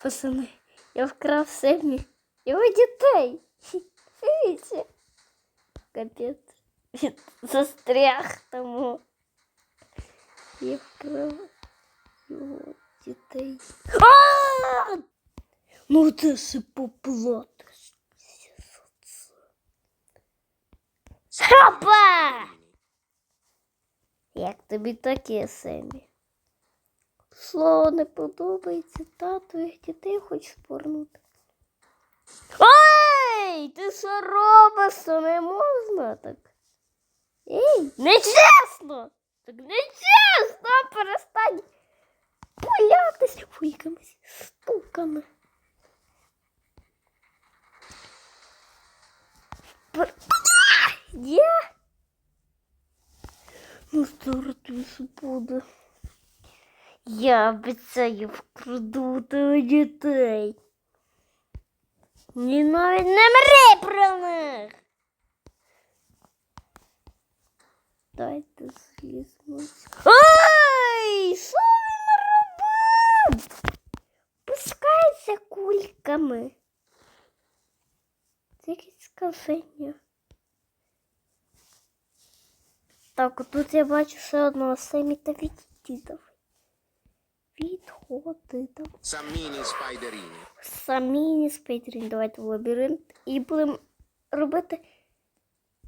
Пацани, я вкрав Семі його дітей. Дивіться. Капець. Він застряг тому. Я вкрав його дітей. А! Ну ти си поплатишся за це. Шапа! Як тобі таке, Семі? Слово не подобається, тату їх дітей хочеш повернути. Ой, ти що робиш? Не можна так. Ей, нечесно! Так нечесно, перестань пулятись якимись штуками. Є? Ну, зараз тобі буде. Я обіцяю вкраду тебе дітей. Ні, навіть не мри про них. Дайте злізмось. Ой, що він робив? Пускається кульками. Це якесь скаження. Так, тут я бачу ще одного Семі та віддідов. Відходи там. Sammini Spiderini. Самі спейтрін, давайте в лабіринт і будемо робити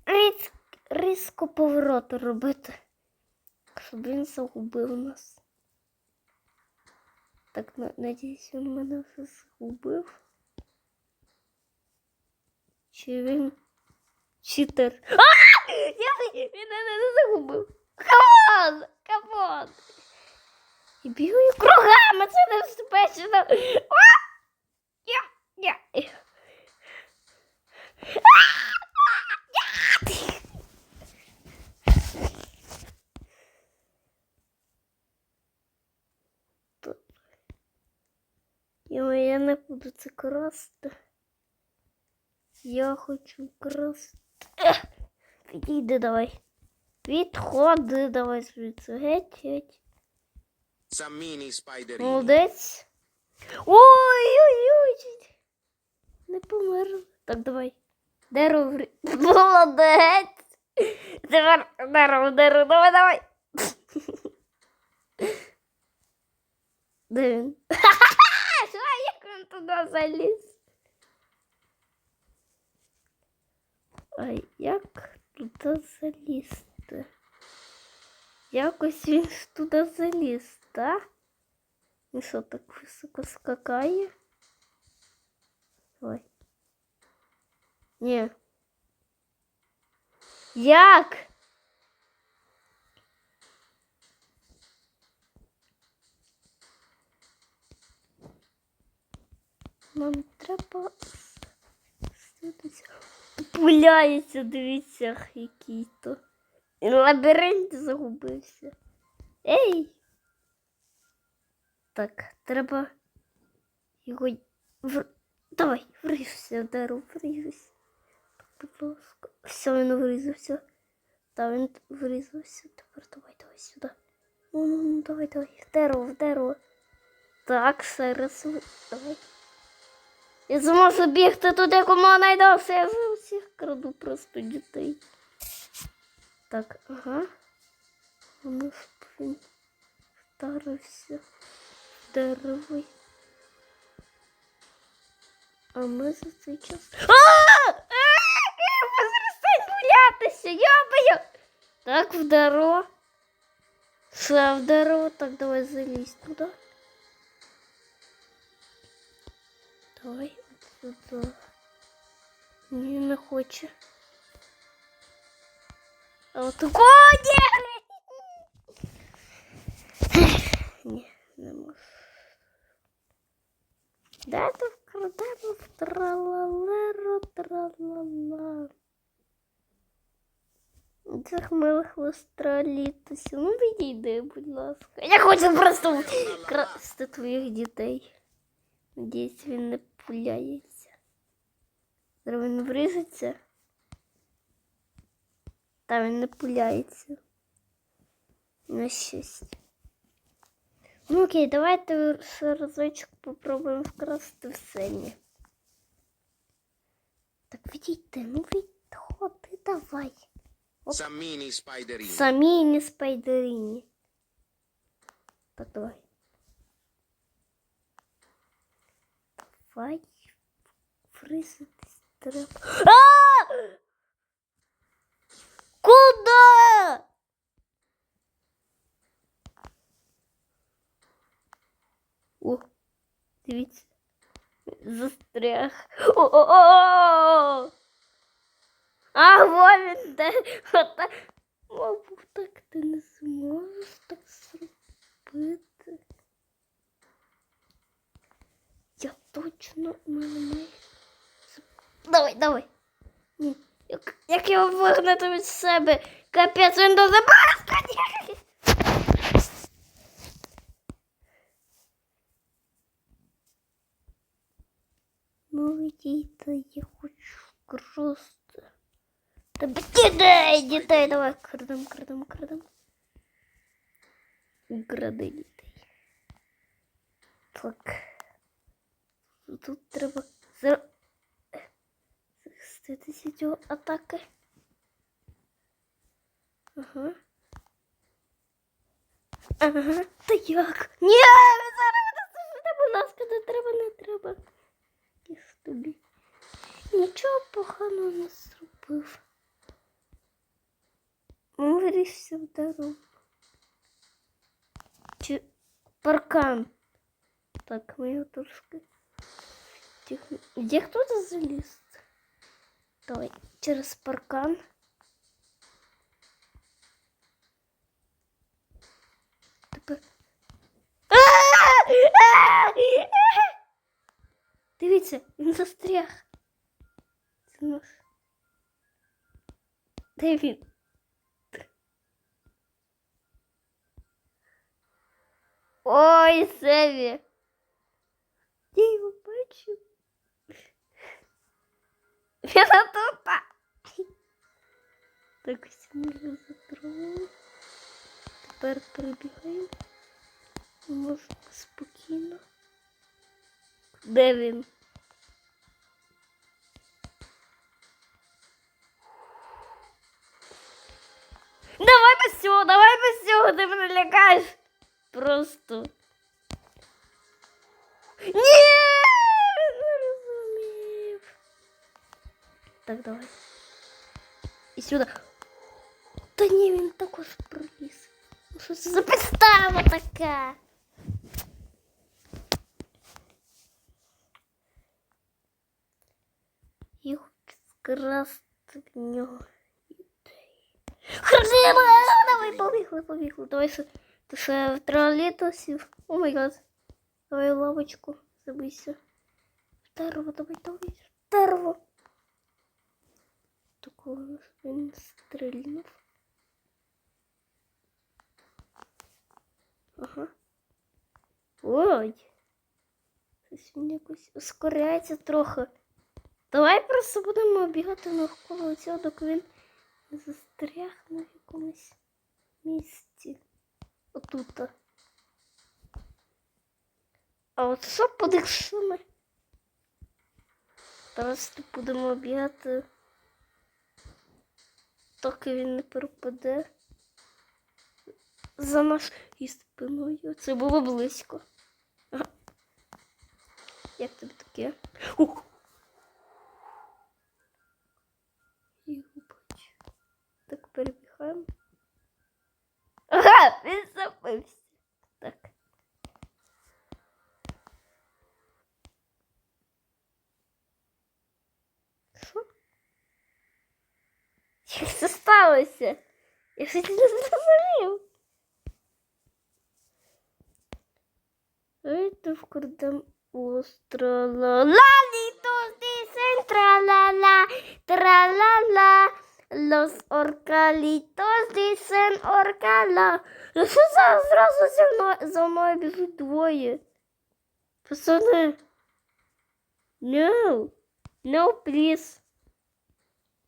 різ, різко повороти робити, щоб він загубив нас. Так, надіюсь, він мене вже загубив. Чи він читер? А! Я, мене не загубив. Камон! Камон! І бігаю кругами, це небезпечно. Я. Не буду це красти. Я хочу красти. Ех, Відійди давай. Відходи давай звідси. Геть, геть. Молодець. Ой-ой-ой. Не помер. Так, давай. Дерево. Молодець. Тепер дерево, дерево, давай, давай. Де він? Що, як він туди заліз? Ай, як туди залізти? Якось він туди заліз, так? І що так високо скакає? Ой. Ні. Як? Нам треба. Пуляється, дивіться, який то. Лабіринті загубився. Ей! Так, треба його. В... Давай, вріжся в дерево, вріжся. Будь ласка. Все, він врізався. Та він врізався. Тепер давай, давай сюди. Ну, ну, ну, давай, давай. Дерево, в дерево. Так, зараз. Давай. Я зможу бігти туди, кому найдовше. Я за всіх краду просто дітей. Так, ага. Воно ж він вдарився в дерево. А ми за цей час. А! Перестань гулятися, йобаю! Так, в дерево. Все в дерево. Так, давай залізь туди. Давай от сюди. Ні, не хоче. А от такого ні! Ні, не можу. Дайте вкрадемо в тралалеро тралала. Цих милих листралітусів. Ну відійди, будь ласка. Я хочу просто красти твоїх дітей. Надіюсь, він не пуляється. Зараз він вріжеться. Та він не пуляється. На щастя. Ну окей, давайте ще разочок попробуємо вкрасти в сені. Так відійди, ну відходи, давай. Оп. Sammini Spiderini. Самі не спайдеріні. Так, давай. Давай. Фриситись треба. А! дивіться. Застряг. О-о-о! А, вон він де. Отак. Мабуть, так ти не зможеш так зробити. Я точно в мене має. Давай, давай. Ні. Як, як його вигнати від себе? Капець, він до забрати. Ну, діти, я хочу красти. Та дітей, дітей, давай крадем, крадем, крадем. Кради дітей. Так. Тут треба зар- захиститися від цього атаки. Ага. Ага. Та як? Ні, ви зараз мене слухайте, будь ласка, не треба, не треба. Ж тобі. Нічого поганого не зробив. Вирішився в дорогу. Чи паркан. Так, його трошки. Тихо. Де хто тут заліз? Давай, через паркан. Тепер. Дивіться, він застряг. Це наш. Де він? Ой, Севі. Я його бачу. Він тут. Так, ось ми затронули. Тепер перебігаємо. Можна спокійно. Де він? Давай без цього, давай без цього, ти мене лякаєш. Просто. Ні! він Не розумів. Так, давай. І сюди. Та ні, він також проліз. Ну що це за підстава така? Хочу вкрасти в нього ідеї. Хрзима! Давай, побігли, побігли. Давай ти ще в сів. О май гад. Давай лавочку, забийся. В дерево, давай, давай, в дерево. Такого він стрільнув. Ага. Ой. Щось він якось ускоряється трохи. Давай просто будемо бігати навколо цього, доки він не застряг на якомусь місці. Отут. А от що буде, якщо ми просто будемо бігати, доки він не пропаде за нашою спиною. Це було близько. Як тобі таке? Ух! Його бачу. Так перебігаємо. Ага, він забився. Так. Що? Як це сталося? Я щось не зрозумів. Это вкрадем острова. Лалитос dicen tra-la-la, tra-la-la. Los orcalitos dicen orcala. Ну що за зразу зі мною за мною біжуть двоє? Пацани. No. No, please.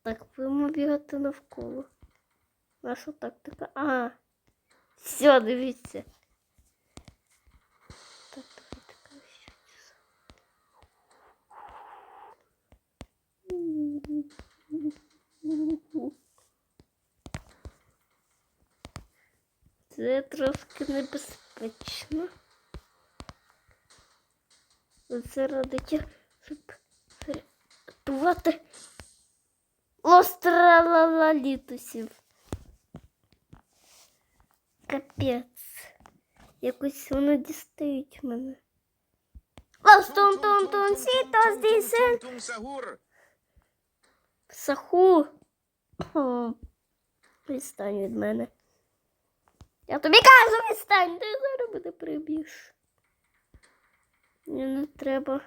Так, будемо бігати навколо. Наша тактика. Ага. Все, дивіться. Так, давай така ще. Mm-hmm. Це трошки небезпечно. Це радить, щоб рятувати острова літусів. Капець. Якось вони дістають мене. Ластун-тун-тун, сіто здійсен. Сахур. Відстань від мене. Я тобі кажу, відстань, ти зараз мене приб'єш. Мені не треба.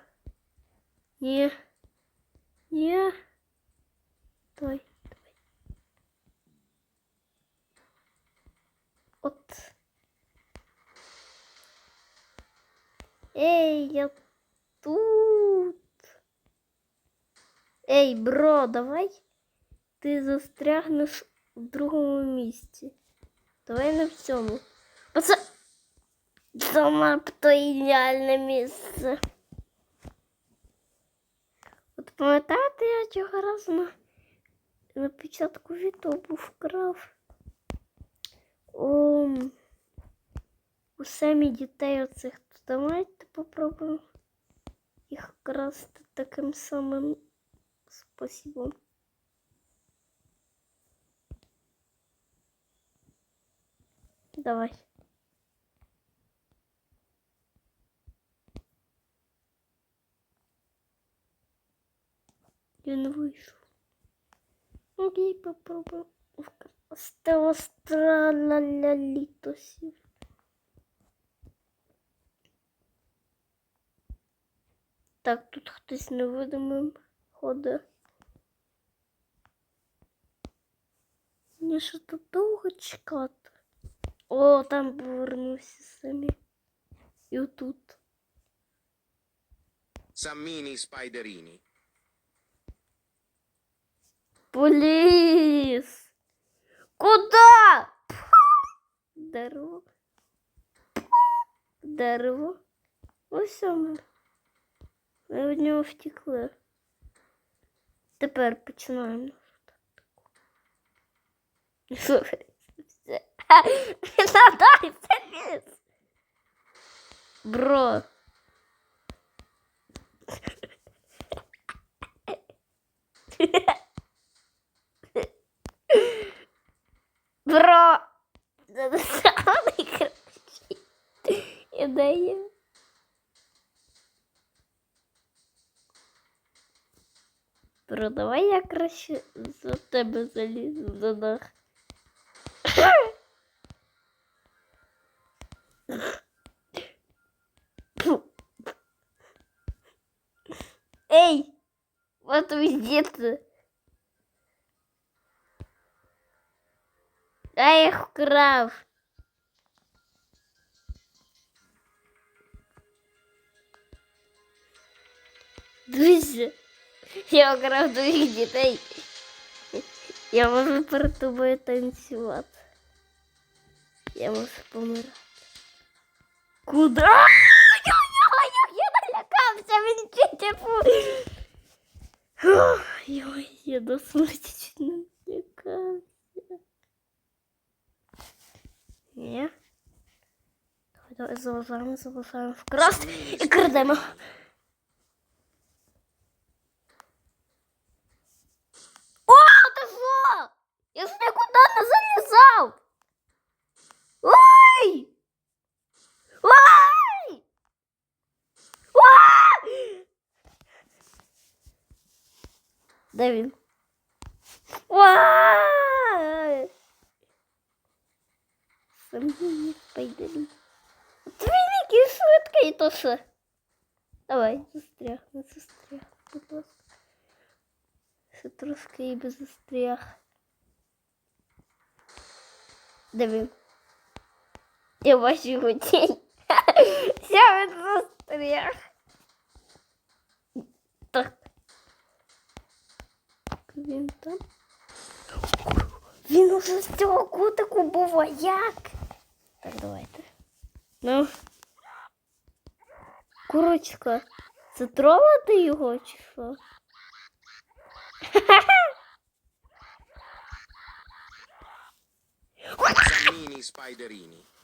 Ні. Ні. Давай. От. Ей, я тут. Ей, бро, давай ти застрягнеш в другому місці. Давай на всьому. Оце занадто ідеальне місце. От пам'ятаєте, я цього разу на, на початку відео вкрав у, у самі дітей оцих. То давайте попробуємо їх красти таким самим способом. Давай. Він вийшов. Окей, попробуем. Стало странно для літосів. Так, тут хтось невидимим ходить. Мені що тут довго чекати. О, там повернувся самі. І отут. Sammini Spiderini. Поліс! Куда? Дерево. Дерево. Ось ми. Ми від нього втекли. Тепер починаємо. Слухай, все. Надай поліс! Бро. Бро! Це самий кращий ідея. Бро, давай я краще за тебе залізу за дах. Вот везде ты. Я їх вкрав. Друзі, я вкрав двох дітей. Я можу перед тобою танцювати. Я можу помирати. Куда? Я, я налякався, він типу. Ой, я до смерті чуть не налякався. Ні. Давай, залазаємо, залазаємо вкрасти Sammini і крадемо. О, що? Я ж нікуди не залізав. Ой! Ой! Ой! Де він? Ой! Самі спайдері. Ти він який швидкий, то що? Давай, застряг, не застряг, будь ласка. Ще трошки і без застряг. Де він? Я бачу його тінь. Все, він застряг. Так. Він там. Він уже з цього кутику був, а як? Так, давайте. Ну. Курочка, це тролити його чи що? Sammini Cammini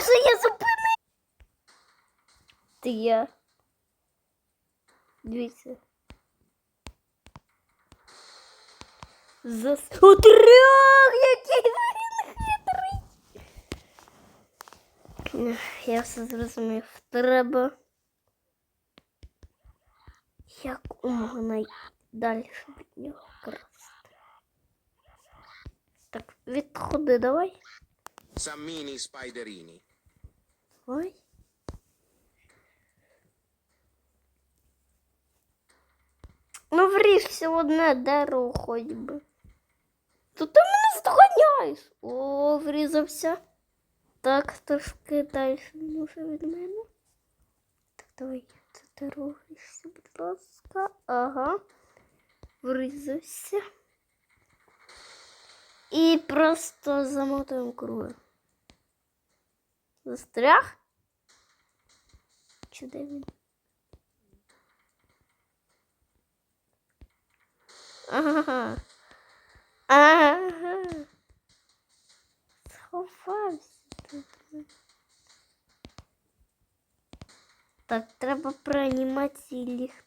spiderini. Я зупини. Ти я. Дивіться. Зас... Трьох, який він хитрий. Я все зрозумів. Треба як умно далі від нього красти. Так, відходи давай. Sammini spiderini. Ой. Ну вріжся в одне дерево хоч би. То ти мене здоганяєш. О, врізався. Так, трошки далі може від мене. Так, давай, це дерево вріжся, будь ласка. Ага. Врізався. І просто замотуємо круги. Застряг? Чи де він? Ага. Ага. Сховався тут. Так, треба про анімації ліг...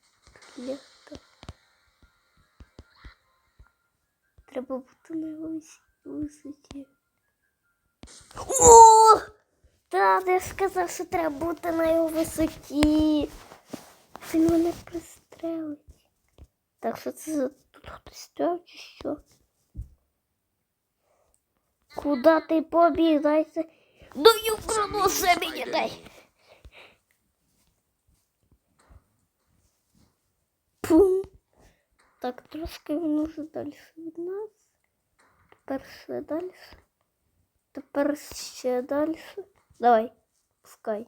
легко. Треба бути на вис- висоті. О! Та я сказав, що треба бути на його висоті. Він мене пристрелить. Так, що це за тут хтось стояв чи що? Куда ти побіг? Дайте. Даю крану себе не дай. Пум. Так, трошки він уже далі від нас. Тепер ще далі. Тепер ще далі. Давай, пускай.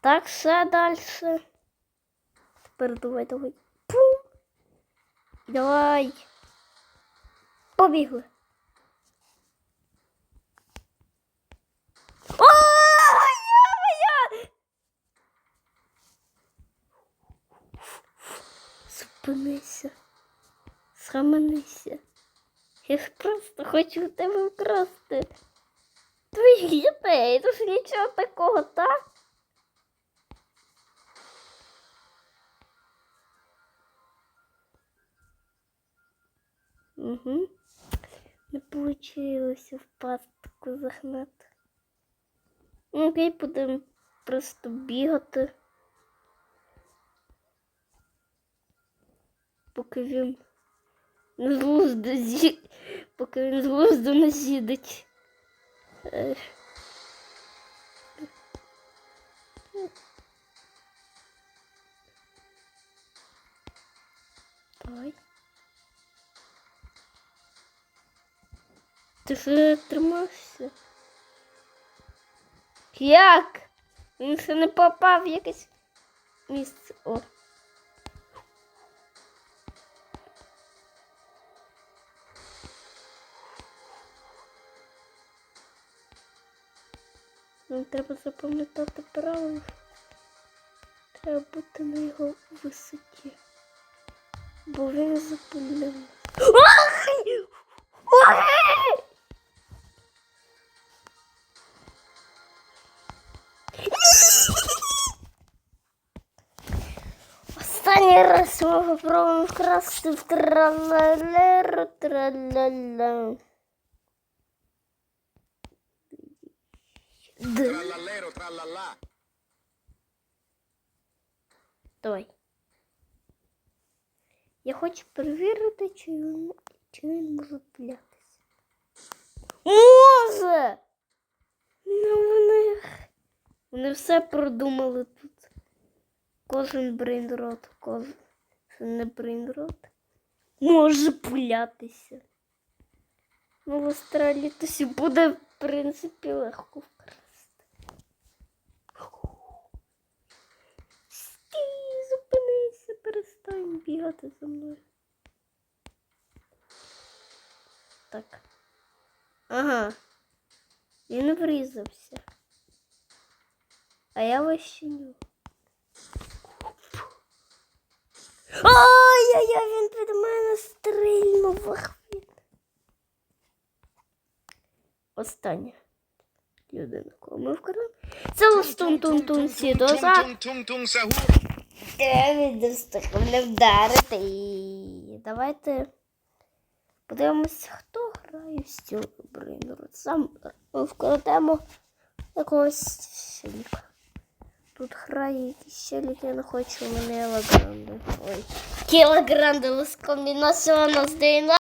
Так, ще далі. Тепер давай, давай. Пум. Давай. Побігли. Зупинися. Схаменися. Я ж просто хочу тебе вкрасти. Твоїх дітей, тут ж нічого такого, так? Угу. Не получилося в пастку загнати. Ну, Окей, будемо просто бігати. Поки він з глузду зі... поки він з глузду не з'їдеть. Давай. Ти ж тримався? Як? Він ще не попав в якесь місце. О. Нам треба запам'ятати правила. Треба бути на його висоті. Бо він! Ой! Останній раз ми попробуємо вкрасти в тралалеру траляля. Д. Давай. Я хочу перевірити, чи він, чи він може плятися. Може! Ну вони, вони все продумали тут. Кожен брейнрот, кожен не брейнрот. Може пулятися. Ну, в Австралії тосі буде, в принципі, легко вкрасти. Стій, зупинися, перестань бігати за мною. Так. Ага. Він врізався. А я вище нього. Ой-ой-ой, він під мене стрільнув. Остання людина, кого ми вкрали. Це Ластун Тун Тун Сідоза. Tung-tung-tung Не вдарити. І давайте подивимося, хто грає з цього брейнеру. Сам ми вкладемо якогось щеліка. Тут грає якийсь щелік, я не хочу, у мене Лагранди. Ой. Кілагранди з нас з